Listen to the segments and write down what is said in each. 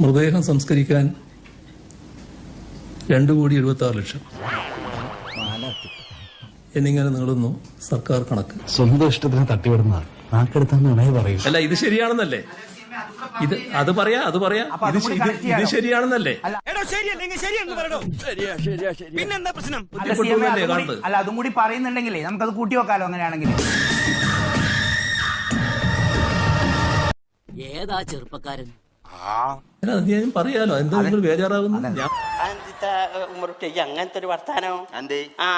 മൃതദേഹം സംസ്കരിക്കാൻ രണ്ട് കോടി എഴുപത്തി ആറ് ലക്ഷം. എന്നിങ്ങനെ നീളുന്നു സർക്കാർ കണക്ക്. സ്വന്തം ഇഷ്ടത്തിന് തട്ടിവിടുന്ന നാക്കെടുത്താന്ന് ഇണയെ പറയൂ. അല്ല ഇത് ശരിയാണെന്നല്ലേ? ഇത് അത് പറയാ അത് പറയാ. ഇത് ഇത്. ശരിയാണെന്നല്ലേ? പിന്നെന്താ പ്രശ്നം? അല്ല, അതും കൂടി- പറയുന്നുണ്ടെങ്കിലേ നമുക്കത് കൂട്ടി വെക്കാലോ അങ്ങനെയാണെങ്കിൽ. ഏതാ ചെറുപ്പക്കാരൻ? ഞാൻ പറയാലോ. എന്താ നിങ്ങൾ ബേജാറാകുന്നു ഞാൻ ഉമ്മറുട്ടിക്ക് അങ്ങനത്തെ ഒരു വർത്താനം? ആ.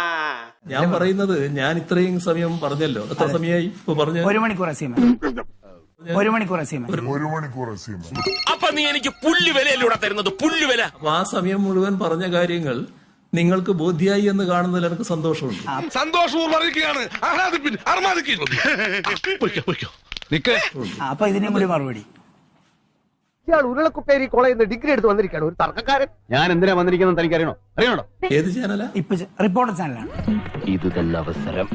ഞാൻ പറയുന്നത് ഞാൻ ഇത്രയും സമയം പറഞ്ഞല്ലോ. എത്ര സമയമായി ഇപ്പൊ പറഞ്ഞു ഒരു മണിക്കൂർ ഒരു മണിക്കൂർ സീമ അപ്പൊ നീ എനിക്ക് പുല്ല് വിലയല്ലൂടെ തരുന്നത് പുല്ല് വില ആ സമയം മുഴുവൻ പറഞ്ഞ കാര്യങ്ങൾ നിങ്ങൾക്ക് ബോധ്യായി എന്ന് കാണുന്നതിൽ എനിക്ക് സന്തോഷമുണ്ട്. സന്തോഷവും അറിയിക്കുകയാണ്. അപ്പൊ ഇതിനും കൂടി മറുപടി. ഇയാൾ ഉരുളക്കുപ്പേരി കോളേജിൽ നിന്ന് ഡിഗ്രി എടുത്ത് വന്നിരിക്കുകയാണ്. ഒരു തർക്കക്കാരൻ. ഞാൻ എന്തിനാ വന്നിരിക്കുന്നത് തനിക്ക് അറിയണോ? അറിയണോ ഏത് ചാനലാ ഇപ്പൊ റിപ്പോർട്ടർ ചാനലാണ് ഇത് തന്നെ അവസരം.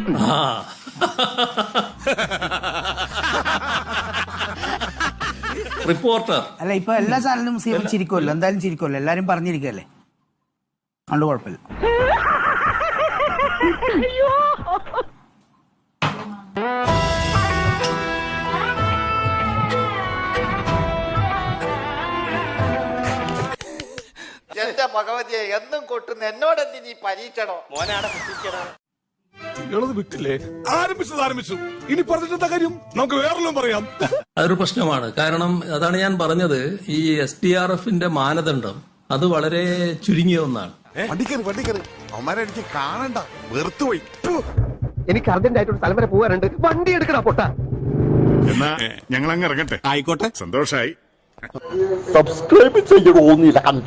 റിപ്പോർട്ടർ. അല്ല ഇപ്പൊ എല്ലാ ചാനലിലും സീമ ചിരിക്കുമല്ലോ. എന്തായാലും ചിരിക്കുമല്ലോ. എല്ലാരും പറഞ്ഞിരിക്കല്ലേ അതുകൊണ്ട് കുഴപ്പമില്ല. എന്റെ ഭഗവതിയെ എന്നും കൊട്ടുന്ന എന്നോട് എന്തിനീ പരീക്ഷണോ? മോനാണ് കുട്ടിക്കണോ ഇളത് വിട്ടില്ലേ? ആരംഭിച്ചത് ആരംഭിച്ചു. ഇനി പറഞ്ഞിട്ടെന്താ കാര്യം? നമുക്ക് വേറെല്ലാം പറയാം. അതൊരു പ്രശ്നമാണ്. കാരണം അതാണ് ഞാൻ പറഞ്ഞത്. ഈ എസ് ടി ആർ എഫിന്റെ മാനദണ്ഡം അത് വളരെ ചുരുങ്ങിയ ഒന്നാണ്. വണ്ടിക്കറി വണ്ടിക്കറി എനിക്ക് കാണണ്ട. വെറുത്തുപോയി. എനിക്ക് അർജന്റ് ആയിട്ട് ഒരു സ്ഥലം വരെ പോകാനുണ്ട്. വണ്ടി എടുക്കണ പൊട്ട. എന്നാ ഞങ്ങൾ അങ്ങ് ഇറങ്ങട്ടെ. ആയിക്കോട്ടെ. സന്തോഷായി. സബ്സ്ക്രൈബ് ചെയ്യണോന്നില്ല കണ്ട.